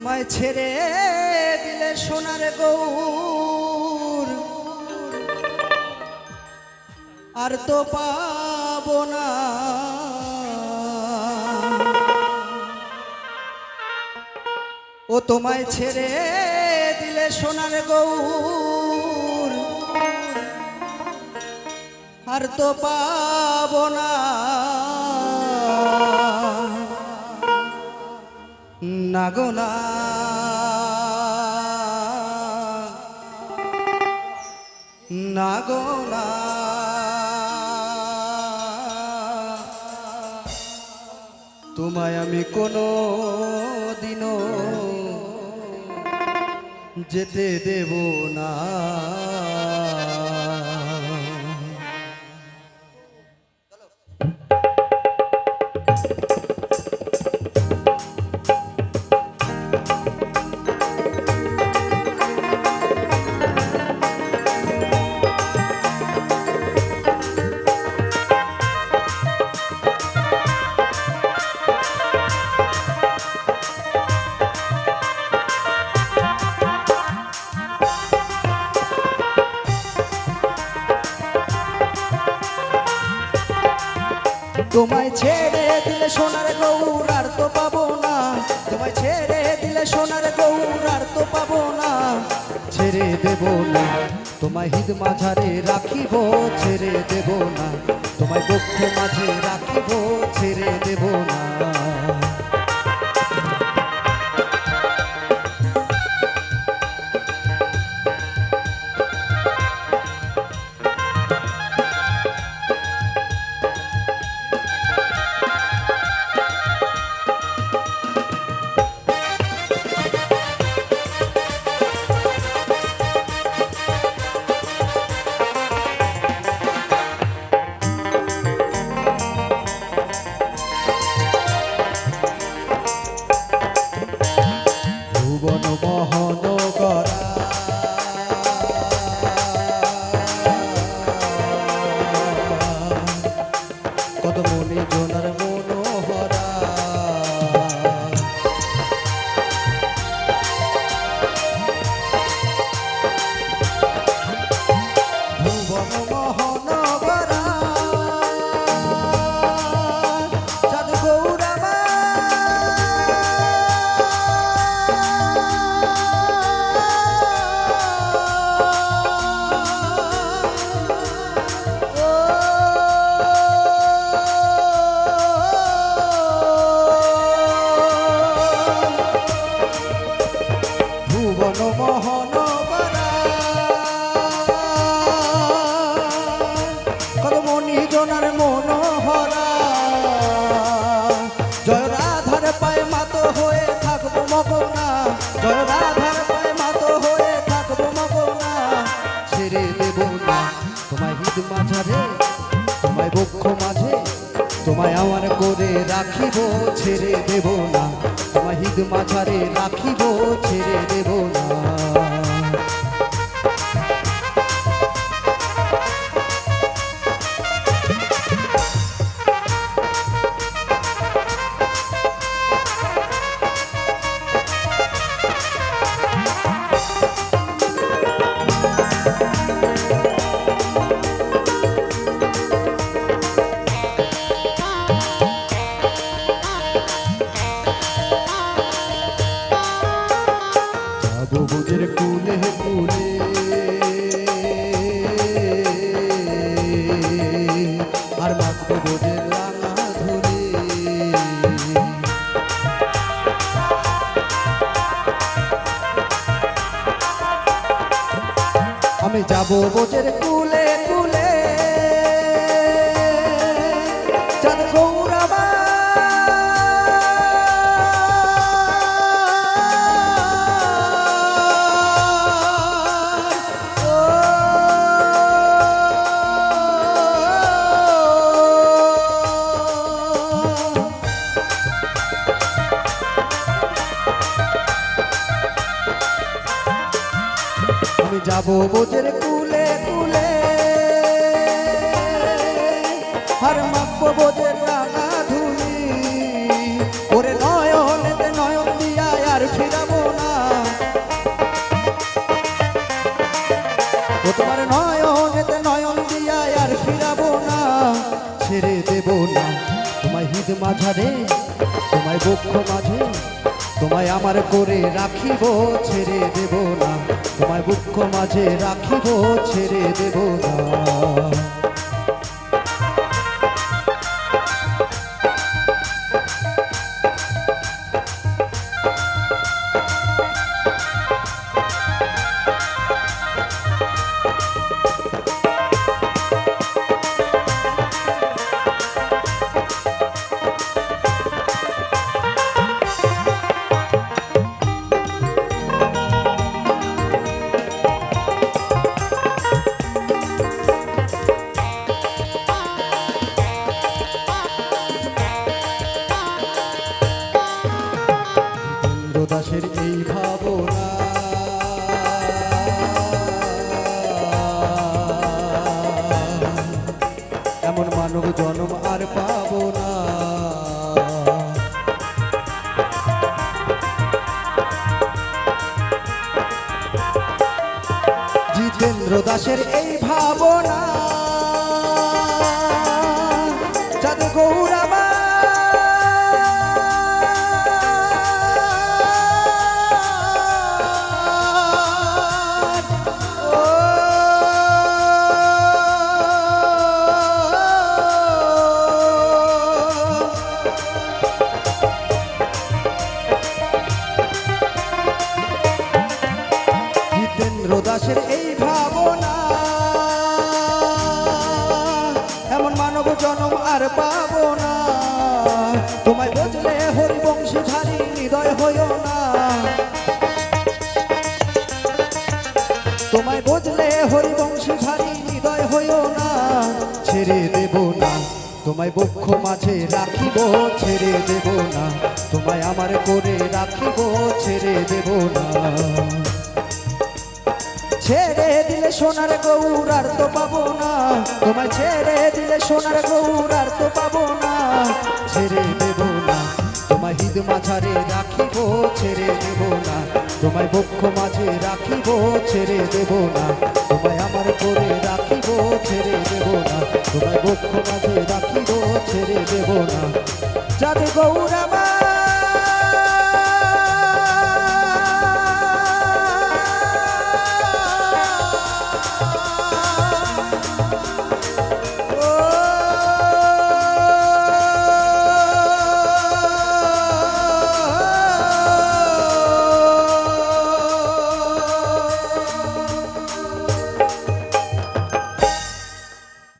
মায় ছেড়ে দিলে সোনার গৌর। আর তো পাব না। ও তোমায় ছেড়ে দিলে সোনার গৌর। আর তো পাব না। না গো না। না গো না। তোমায় আমি কোনো দিনও যেতে দেব না। তোমায় ছেড়ে দিলে সোনার গৌর আর তো পাবো না। তোমায় ছেড়ে দিলে সোনার গৌর আর তো পাবো না। ছেড়ে দেব না, তোমায় হিদ মাঝারে রাখিব, ছেড়ে দেব না। তোমায় বক্ষ মাঝে রাখিব, ছেড়ে দেব না। হিদ মাঝারে তোমায় বক্ষ মাঝে, তোমায় আমার করে রাখিব, ছেড়ে দেব না। তোমায় হিদ মাঝারে রাখিব, ছেড়ে দেব না। আমি যাব বোঝের কুলে যাব বোঝের কুলে কুলে। আর মাপবো বোঝের রাঙা ধুলি। ওরে নয়নেতে নয়ন দিয়া আর ফিরাব না। ও তোমার নয়নেতে নয়ন দিয়া আর ফিরাবো না। ছেড়ে দেব না। তোমায় হিদ মাঝারে, তোমায় বক্ষ মাঝে। তোমায় আমার করে রাখিব ছেড়ে দেব না। তোমায় বুক মাঝে রাখিব ছেড়ে দেব না। জন্ম আর পাবো না। জিতেন্দ্র দাসের এই ভাবনা যাদের গৌরাবা ছেড়ে দেব না। তোমায় বক্ষ মাঝে রাখিব, ছেড়ে দেব না। তোমায় আমার করে রাখিব, ছেড়ে দেব না। ছেড়ে দিলে সোনার গৌর আর তো পাবো না। তোমায় ছেড়ে দিলে সোনার গৌর আর তো পাবো না। ছেড়ে দেব না। তোমায় হিদ মাঝারে রাখিব, ছেড়ে দেব না। তোমায় বক্ষ মাঝে রাখিব, ছেড়ে দেব না। তোমায় আমার করে রাখিব, ছেড়ে তোমায় বক্ষ মাঝে রাখিব ছেড়ে দেব না। যাতে গৌরা